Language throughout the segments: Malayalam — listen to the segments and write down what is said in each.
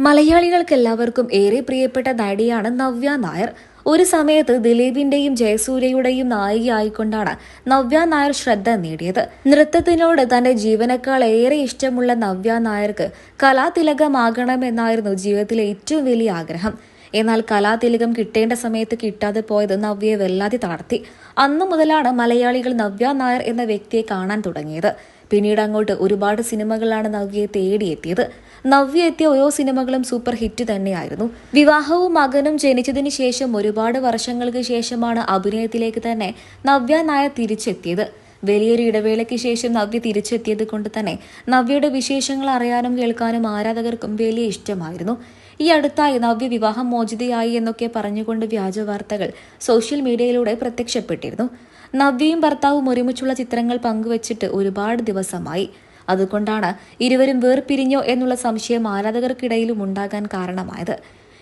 മലയാളികൾക്ക് എല്ലാവർക്കും ഏറെ പ്രിയപ്പെട്ട നടിയാണ് നവ്യ നായർ. ഒരു സമയത്ത് ദിലീപിന്റെയും ജയസൂര്യയുടെയും നായികയായിക്കൊണ്ടാണ് നവ്യ നായർ ശ്രദ്ധ നേടിയത്. നൃത്തത്തിനോട് തന്റെ ജീവനേക്കാൾ ഏറെ ഇഷ്ടമുള്ള നവ്യ നായർക്ക് കലാതിലകമാകണമെന്നായിരുന്നു ജീവിതത്തിലെ ഏറ്റവും വലിയ ആഗ്രഹം. എന്നാൽ കലാതിലകം കിട്ടേണ്ട സമയത്ത് കിട്ടാതെ പോയത് നവ്യയെ വല്ലാതെ തളർത്തി. അന്നു മുതലാണ് മലയാളികൾ നവ്യ നായർ എന്ന വ്യക്തിയെ കാണാൻ തുടങ്ങിയത്. പിന്നീട് അങ്ങോട്ട് ഒരുപാട് സിനിമകളാണ് നവ്യയെ തേടിയെത്തിയത്. നവ്യ എത്തിയ ഓരോ സിനിമകളും സൂപ്പർ ഹിറ്റ് തന്നെയായിരുന്നു. വിവാഹവും മകനും ജനിച്ചതിന് ശേഷം ഒരുപാട് വർഷങ്ങൾക്ക് ശേഷമാണ് അഭിനയത്തിലേക്ക് തന്നെ നവ്യ നായർ തിരിച്ചെത്തിയത്. വലിയൊരു ഇടവേളയ്ക്ക് ശേഷം നവ്യ തിരിച്ചെത്തിയത് കൊണ്ട് തന്നെ നവ്യയുടെ വിശേഷങ്ങൾ അറിയാനും കേൾക്കാനും ആരാധകർക്കും വലിയ ഇഷ്ടമായിരുന്നു. ഈ അടുത്തായി നവ്യ വിവാഹം മോചിതയായി എന്നൊക്കെ പറഞ്ഞുകൊണ്ട് വ്യാജ വാർത്തകൾ സോഷ്യൽ മീഡിയയിലൂടെ പ്രത്യക്ഷപ്പെട്ടിരുന്നു. നവ്യയും ഭർത്താവും ഒരുമിച്ചുള്ള ചിത്രങ്ങൾ പങ്കുവച്ചിട്ട് ഒരുപാട് ദിവസമായി. അതുകൊണ്ടാണ് ഇരുവരും വേർപിരിഞ്ഞോ എന്നുള്ള സംശയം ആരാധകർക്കിടയിലും ഉണ്ടാകാൻ കാരണമായത്.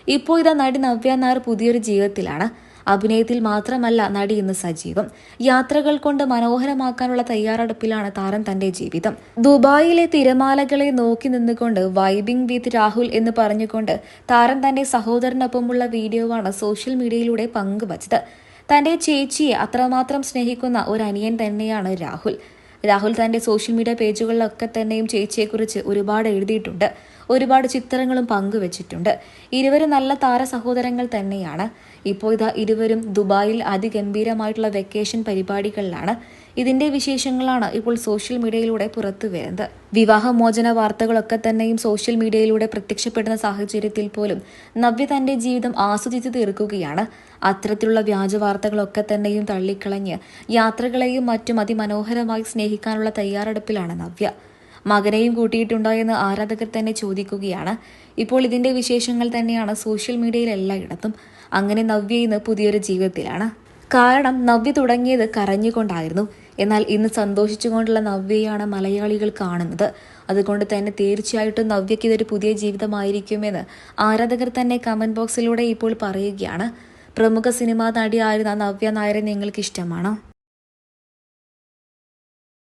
ഇപ്പോൾ ഇതാ നടി നവ്യ നായർ പുതിയൊരു ജീവിതത്തിലാണ്. അഭിനയത്തിൽ മാത്രമല്ല നടി ഇന്ന് സജീവം. യാത്രകൾ കൊണ്ട് മനോഹരമാക്കാനുള്ള തയ്യാറെടുപ്പിലാണ് താരം തന്റെ ജീവിതം. ദുബായിലെ തിരമാലകളെ നോക്കി നിന്നുകൊണ്ട് വൈബിംഗ് വിത്ത് രാഹുൽ എന്ന് പറഞ്ഞുകൊണ്ട് താരം തന്റെ സഹോദരനൊപ്പമുള്ള വീഡിയോവാണ് സോഷ്യൽ മീഡിയയിലൂടെ പങ്കുവച്ചത്. തന്റെ ചേച്ചിയെ അത്രമാത്രം സ്നേഹിക്കുന്ന ഒരു അനിയൻ തന്നെയാണ് രാഹുൽ. രാഹുൽ തന്റെ സോഷ്യൽ മീഡിയ പേജുകളിലൊക്കെ തന്നെയും ചേച്ചിയെക്കുറിച്ച് ഒരുപാട് എഴുതിയിട്ടുണ്ട്. ഒരുപാട് ചിത്രങ്ങളും പങ്കുവച്ചിട്ടുണ്ട്. ഇരുവരും നല്ല താര സഹോദരങ്ങൾ തന്നെയാണ്. ഇപ്പോൾ ഇതാ ഇരുവരും ദുബായിൽ അതിഗംഭീരമായിട്ടുള്ള വെക്കേഷൻ പരിപാടികളിലാണ്. ഇതിന്റെ വിശേഷങ്ങളാണ് ഇപ്പോൾ സോഷ്യൽ മീഡിയയിലൂടെ പുറത്തു വരുന്നത് വിവാഹമോചന വാർത്തകളൊക്കെ തന്നെയും സോഷ്യൽ മീഡിയയിലൂടെ പ്രത്യക്ഷപ്പെടുന്ന സാഹചര്യത്തിൽ പോലും നവ്യ തന്റെ ജീവിതം ആസ്വദിച്ചു തീർക്കുകയാണ്. അത്തരത്തിലുള്ള വ്യാജ വാർത്തകളൊക്കെ തന്നെയും തള്ളിക്കളഞ്ഞ് യാത്രകളെയും മറ്റും അതിമനോഹരമായി സ്നേഹിക്കാനുള്ള തയ്യാറെടുപ്പിലാണ് നവ്യ. മകനെയും കൂട്ടിയിട്ടുണ്ടോ എന്ന് ആരാധകർ തന്നെ ചോദിക്കുകയാണ്. ഇപ്പോൾ ഇതിന്റെ വിശേഷങ്ങൾ തന്നെയാണ് സോഷ്യൽ മീഡിയയിൽ എല്ലായിടത്തും. അങ്ങനെ നവ്യ ഇന്ന് പുതിയൊരു ജീവിതത്തിലാണ്. കാരണം നവ്യ തുടങ്ങിയത് കരഞ്ഞുകൊണ്ടായിരുന്നു. എന്നാൽ ഇന്ന് സന്തോഷിച്ചുകൊണ്ടുള്ള നവ്യയാണ് മലയാളികൾ കാണുന്നത്. അതുകൊണ്ട് തന്നെ തീർച്ചയായിട്ടും നവ്യയ്ക്ക് ഇതൊരു പുതിയ ജീവിതമായിരിക്കുമെന്ന് ആരാധകർ തന്നെ കമന്റ് ബോക്സിലൂടെ ഇപ്പോൾ പറയുകയാണ്. പ്രമുഖ സിനിമാ നടിയായിരുന്ന നവ്യ നായരെ നിങ്ങൾക്ക് ഇഷ്ടമാണോ